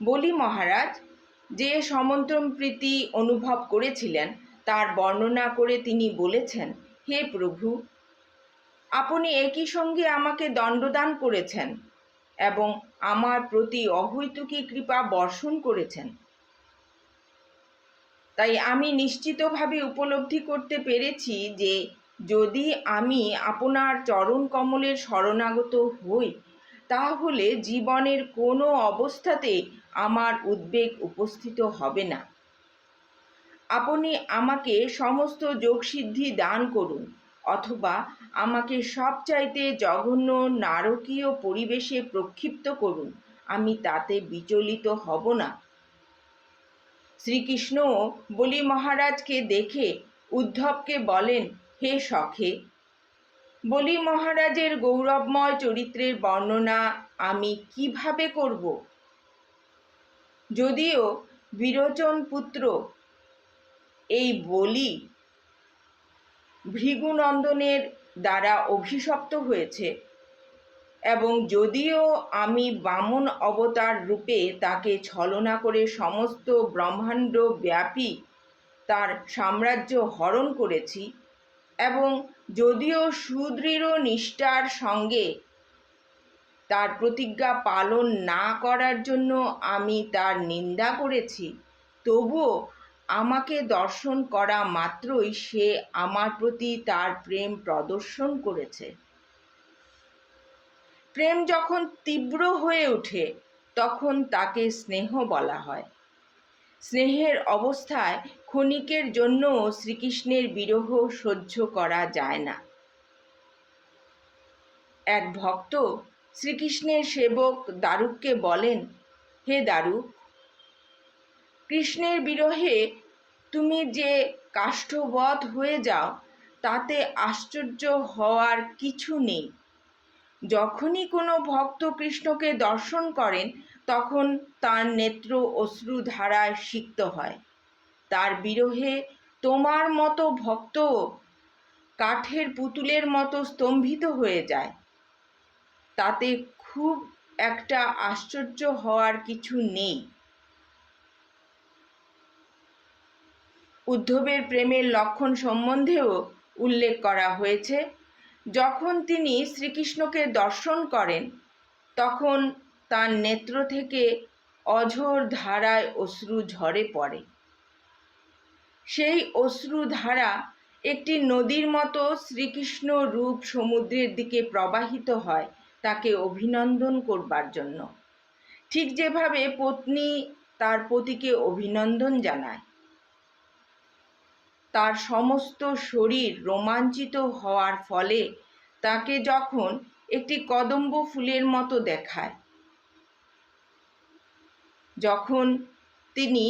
বলি মহারাজ, যে সমন্ত্রম প্রীতি অনুভব করেছিলেন, তার বর্ণনা করে তিনি বলেছেন, হে প্রভু, আপনি একই সঙ্গে আমাকে দণ্ডদান করেছেন এবং আমার প্রতি অহৈতুকী কৃপা বর্ষণ করেছেন। তাই আমি নিশ্চিতভাবে উপলব্ধি করতে পেরেছি যে যদি আমি আপনার চরণ কমলের শরণাগত হই তাহলে জীবনের কোনো অবস্থাতে আমার উদ্বেগ উপস্থিত হবে না। আপনি আমাকে সমস্ত যোগসিদ্ধি দান করুন, অথবা আমাকে সবচাইতে জঘন্য নারকীয় পরিবেশে প্রক্ষিপ্ত করুন, আমি তাতে বিচলিত হব না। শ্রীকৃষ্ণ বলি মহারাজকে দেখে, উদ্ধবকে বলেন, হে সখে বলি মহারাজের গৌরবময় চরিত্রের বর্ণনা আমি কীভাবে করব? যদিও বিরোচন পুত্র এই বলি ভৃগুনন্দনের দ্বারা অভিশপ্ত হয়েছে এবং যদিও আমি বামন অবতার রূপে তাকে ছলনা করে সমস্ত ব্রহ্মাণ্ড ব্যাপী তার সাম্রাজ্য হরণ করেছি এবং যদিও সুদৃঢ় নিষ্ঠার সঙ্গে তার প্রতিজ্ঞা পালন না করার জন্য আমি তার নিন্দা করেছি, তবুও আমাকে দর্শন করা মাত্রই সে আমার প্রতি তার প্রেম প্রদর্শন করেছে। প্রেম যখন তীব্র হয়ে ওঠে, তখন তাকে স্নেহ বলা হয়। স্নেহের অবস্থায় ক্ষণিকের জন্য শ্রীকৃষ্ণের বিরহ সহ্য করা যায় না। এক ভক্ত শ্রীকৃষ্ণের সেবক দারুককে বলেন, হে দারুক, কৃষ্ণের বিরহে তুমি যে কাষ্ঠবধ হয়ে যাও, তাতে আশ্চর্য হওয়ার কিছু নেই। যখনই কোনো ভক্ত কৃষ্ণকে দর্শন করেন তখন তার নেত্র অশ্রুধারায় সিক্ত হয়। তার বিরহে তোমার মতো ভক্ত কাঠের পুতুলের মতো স্তম্ভিত হয়ে যায়। তাতে খুব একটা আশ্চর্য হওয়ার কিছু নেই। উদ্ধবের প্রেমের লক্ষণ সম্বন্ধেও উল্লেখ করা হয়েছে। যখন তিনি শ্রীকৃষ্ণকে দর্শন করেন, তখন তার নেত্র থেকে অঝোর ধারায় অশ্রু ঝরে পড়ে। সেই অশ্রু ধারা একটি নদীর মতো শ্রীকৃষ্ণ রূপ সমুদ্রের দিকে প্রবাহিত হয়, তাকে অভিনন্দন করবার জন্য। ঠিক যেভাবে পত্নী তার পতিকে অভিনন্দন জানায়। তার সমস্ত শরীর রোমাঞ্চিত হওয়ার ফলে তাকে যখন একটি কদম্ব ফুলের মতো দেখায় যখন তিনি